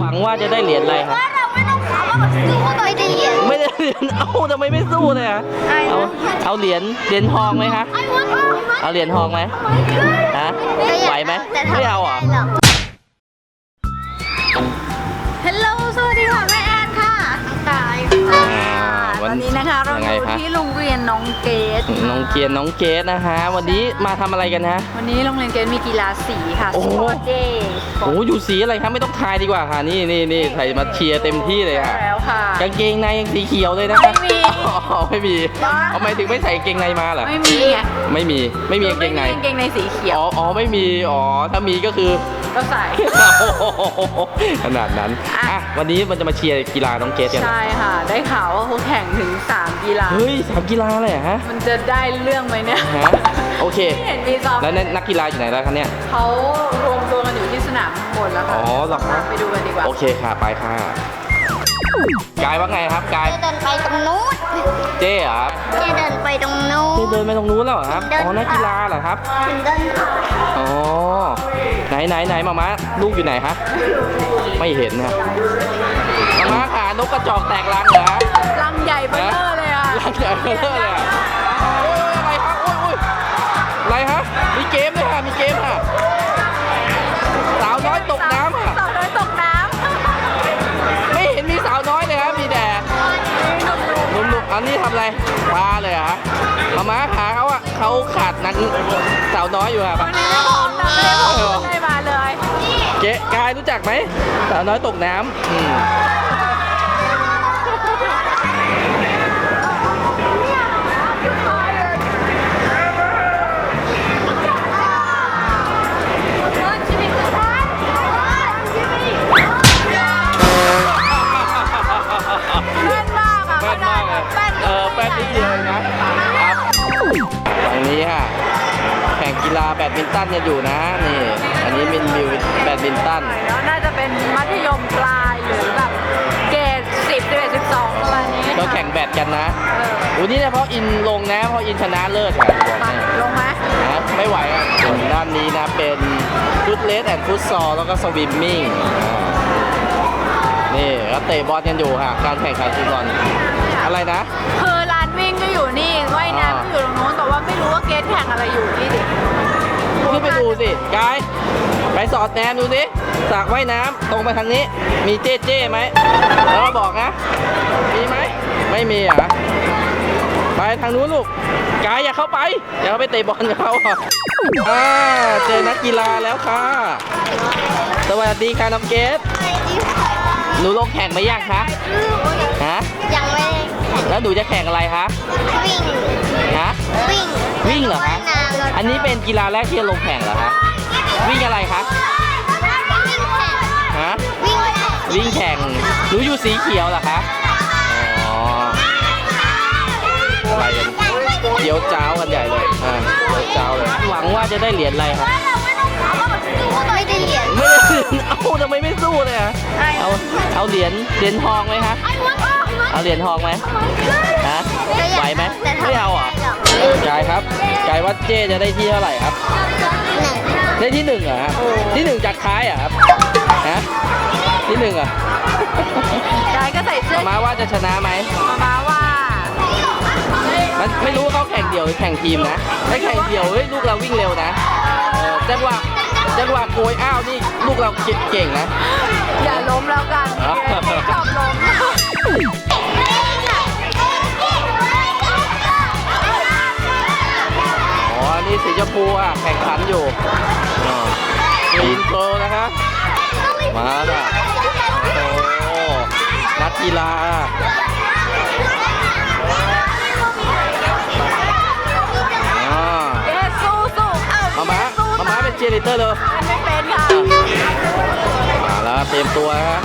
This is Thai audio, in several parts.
หวังว่าจะได้เหรียญอะไรครับว่าเราไม่ต้องถามว่าแบบสู้ก็ต่อยได้เหรียญ ไม่ได้เหรียญเอ้าทำไมไม่สู้เลยอะไอ้เอาเอาเหรียญเหรียญทองไหมคะไอ้วันเอาเหรียญทองไหมฮะไหวไหมไม่เอาเหรอฮั วัวันนนี้นะคะเรายังไงอยู่คะที่โรงเรียนน้องเกดน้องเกียร์น้องเกดนะฮะวันนี้มาทำอะไรกันฮะ วันนี้โรงเรียนเกดมีกีฬาสีค่ะโอ้โห สปอร์ตเดย์โอ้โหอยู่สีอะไรครับไม่ต้องทายดีกว่าค่ะ นี่นี่นี่ใส่มาเชียร์เต็มที่เลยค่ะ แล้วค่ะ กางเกงในยังสีเขียวเลยนะคะไม่มีอ๋อไม่มีทำไมถึงไม่ใส่กางเกงในมาเหรอไม่มีไงไม่มีไม่มีกางเกงใน ไม่มีกางเกงในสีเขียว อ๋ออ๋อไม่มี อ๋อ ถ้ามีก็คือ ก็ใส่ ขนาดนั้นอะวันนี้มันจะมาเชียร์กีฬาน้องเกสกันใช่ค่ะ ได้ข่าวว่าเขาแข่งถึง 3 กีฬา เฮ้ยสามกีฬาเลยเหรอฮะมันจะได้เรื่องไหมเนี่ยฮะโอเค ไม่เห็นมีซ้อมแล้วนักกีฬาอยู่ไหนแล้วคะเนี่ย เขารวมตัวกันอยู่ที่สนามข้างบนแล้วค่ะอ๋อเหรอคะไปดูกันดีกว่า โอเคค่ะ ไปค่ะ กายว่าไงครับกายจะเดินไปตรงนู้นเจ๊เหรอครับจะเดินไปตรงนู้เจ๊น เดินไปตรงนู้นแล้วเหรอครับ เดิน อ๋อ นักกีฬาเหรอครับเดินผ่านอ๋อ ไหนไหนไหนมามาลูกอยู่ไหนคะไม่เห็นนะมามาค่ะนกกระจอกแตกรังเหรอฮะลังใหญ่เบ้อเร่อเลยอะรังใหญ่เบ้อเร่อเลยอะโอ้ยอะไรฮะโอ้ยโอ้ยอะไรฮะมีเกมด้วยค่ะมีเกมค่ะสาวน้อยตกน้ำค่ะสาวน้อยตกน้ไม่เห็นมีสาวน้อยเลยครับมีแต่หนุ่มๆอันนี้ทำอะไรปลาเลยเหรอฮะมามาหา เขาอะเขาขาดนักสาวน้อยอยู่อะำวันนี้ไม่พร้อมนะไม่ได้พร้อมไม่ได้มาเลยเจ๊กายรู้จักไหมสาวน้อยตกน้ำอืม กีฬาแบดมินตันกันอยู่นะ นี่ อันนี้มินมิวแบดมินตันแล้วน่าจะเป็นมัธยมปลายหรือแบบเกรดสิบเกรดสิบสองประมาณนี้ก็แข่งแบดกันนะเออวันนี้เนี่ยเพราะอินลงนะเพราะอินชนะเลิศค่ะบอกไปให้ลงไหมนะไม่ไหวอะส่วนด้านนี้นะเป็นฟุตเลสแอนด์ฟุตซอลแล้วก็สวิมมิ่งอ่านี่ก็เตะบอลกันอยู่ค่ะการแข่งขันฟุตบอลอะไรนะคือลานวิ่งก็อยู่ นี่ว่ายน้ำก็อยู่ตรงโน้นแต่ว่าไม่รู้ว่าเกรดแข่งอะไรอยู่นี่ดิขึ้นไปดูสิกายไปสอดแนมดูสิสระว่ายน้ำตรงไปทางนี้ มีเจ๊เจ๊ไหมแล้วมาบอกนะ มีไหมไม่มีเหรอะไปทางนู้นลูกกายอย่าเข้าไปอย่าเข้าไปเตะบอลกับเขาอะอ่าเจอนักกีฬาแล้วค่ะ สวัสดีค่ะน้องเกดหนูลงแข่งมายังคะฮะยังไม่ได้ แข่งแล้วหนูจะแข่งอะไรคะวิ่งฮะวิ่งวิ่งเหรอคะว่ายน้ำแล้วก็อันนี้เป็นกีฬาแรกที่จะลงแข่งเหรอคะวิ่งอะไรคะวิ่งแข่งฮะวิ่งแข่งวิ่งแข่งหนูอยู่สีเขียวเหรอคะอ๋ออะไรกันเขียวจ้าวกันใหญ่เลยอ่าเขียวจ้าวเลยหวังว่าจะได้เหรียญอะไรครับว่าเราไม่ต้องถามว่าแบบสู้ก็ต่อยได้เหรียญไม่ได้เหรียญเอ้าทำไมไม่สู้เลยอะเอาเอาเหรียญเหรียญทองไหมคะไอ้วัน เอาเหรียญทองไหมฮะไหวไหมแต่ทำไม่เอาเหรอะกายครับกายว่าเจ๊จะได้ที่เท่าไหร่ครับหนึ่งได้ที่หนึ่งเหรอฮะที่หนึ่งจากท้ายเหรอครับฮะที่หนึ่งเหรอะกายก็ใส่เสื้อมาว่าจะชนะไหมมามาว่ามันไม่รู้ว่าเขาแข่งเดี่ยวหรือแข่งทีมนะถ้าแข่งเดี่ยวเฮ้ยลูกเราวิ่งเร็วนะเออจังหวะจังหวะโกยอ้าวนี่ลูกเราเก่งนะ อย่าล้มแล้วกันอ๋อไม่ชอบล้ม ชมพูอะแข่งขันอยู่มีนโกนะครับมาละโอ้นักกีฬาอ่าเอ๊ะสู้สู้เอ้ามาม้าสู้มาม้าเป็นเชียร์ลีดเตอร์เลยไม่เป็นค่ะ มาแล้วเตรียมตัวฮะ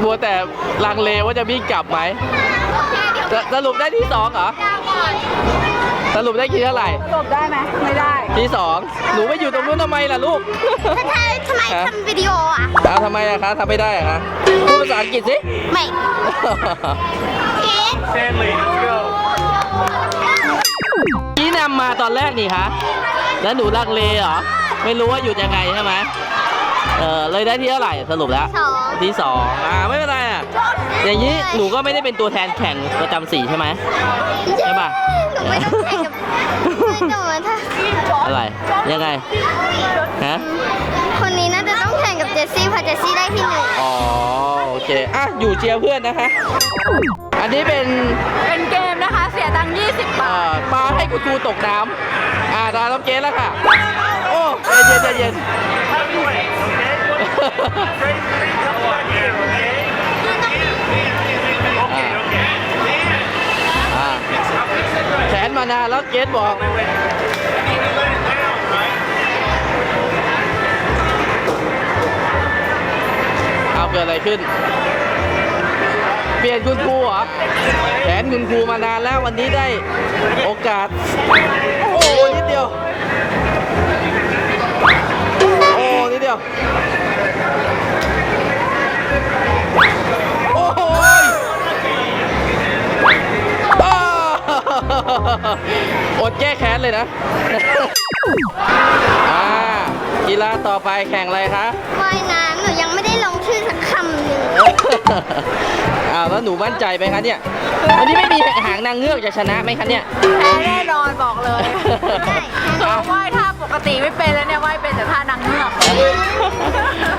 แต่บัวแต่ลังเลว่าจะวิ่งกลับไหมสสรุปได้ที่สองเหรอ สรุปได้กี่เท่าไหร่ จบได้ไหมไม่ได้ที่สองหนูไปอยู่ตรงนู้นทำไมล่ะลูกทำไมทำไมทำวิดีโออะอ้าวทำไมอะคะทำไม่ได้อะคะพูดภาษาอังกฤษสิ ไม่เอ๊ะชี้นำมาตอนแรกนี่คะ แล้วหนูลังเลเหรอ ไม่รู้ว่าหยุดยังไงใช่ไหม เออเลยได้ที่เท่าไหร่สรุปแล้วสองที่สองอ่าไม่เป็นไรอะอย่างนี้หนูก็ไม่ได้เป็นตัวแทนแข่งประจำสีใช่ไหมใช่ปะหนูไม่ต้องแข่งกับไม่แต่ว่าถ้าอะไรยังไงฮะคนนี้น่าจะต้องแข่งกับเจสซี่เพราะเจสซี่ได้ที่หนึ่งอ๋อโอเคอะอยู่เชียร์เพื่อนนะคะ อันนี้เป็นเป็นเกมนะคะ เสียตังค์20 บาอ่าทปลาให้คุณครูตกน้ำอ่าดาต้องเกสแล้วค่ะ โอ้ใจเย็นใจเย็นอ่า แขนมานานแล้วเกสบอกเอาเกิดอะไรขึ้น เปลี่ยนคุณครูเหรอแขนคุณครูมานานแล้ววันนี้ได้โอกาส โอ้นิดเดียว อ้นิดเดียวโอ้ยอ้าวอดแก้แค้นเลยนะ อ่า กีฬาต่อไปแข่งอะไรคะ ว่ายน้ำหนูยังไม่ได้ลงชื่อสักคำหนึ่งอ้าวแล้วหนูมั่นใจไหมคะเนี่ย วันนี้ไม่มีหางนางเงือกจะชนะไหมคะเนี่ย แพ้แน่นอนบอกเลยได้อะว่ายท่าป กติไม่เป็นแล้วเนี่ยว่ายเป็นแต่ท่านางเงือก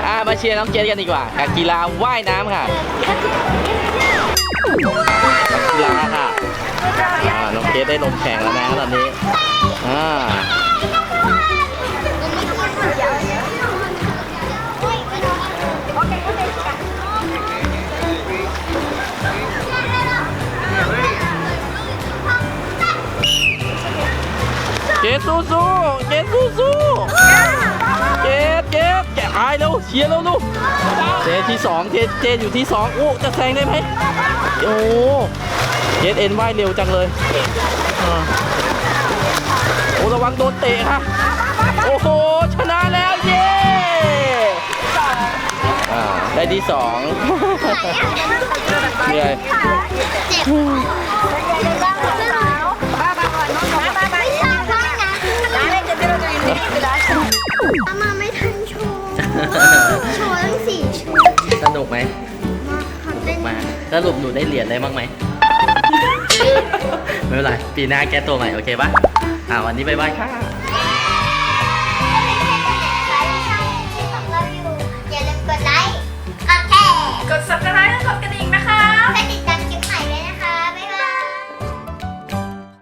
อ่ามาเชียร์น้องเกดกันดีกว่ากับกีฬาว่ายน้ำค่ะกีฬาค่ะอ่าน้องเกดได้ลงแข่งแล้วนะตอนนี้อ่าเกดสู้สู้ๆเกด สู้ๆเกดเกดแกะอายแล้วเชียร์แล้วลูกเจที่สองเจเจอยู่ที่สองอู้จะแซงได้ไหมโอ้เกดเอ็นว่ายเร็วจังเลยอ่าโอ้ระวังโดนเตะค่ะโอ้โหชนะแล้วเย้อ่าได้ที่สองเหนื่อย เจ็บ สี่ชุดสนุกไหมมาขอเต้นมาสรุปหนูได้เหรียญอะไรบ้างไหม ไม่เป็นไร ปีหน้าแก้ตัวใหม่ โอเคปะอ่าวันนี้บายบายค่ะ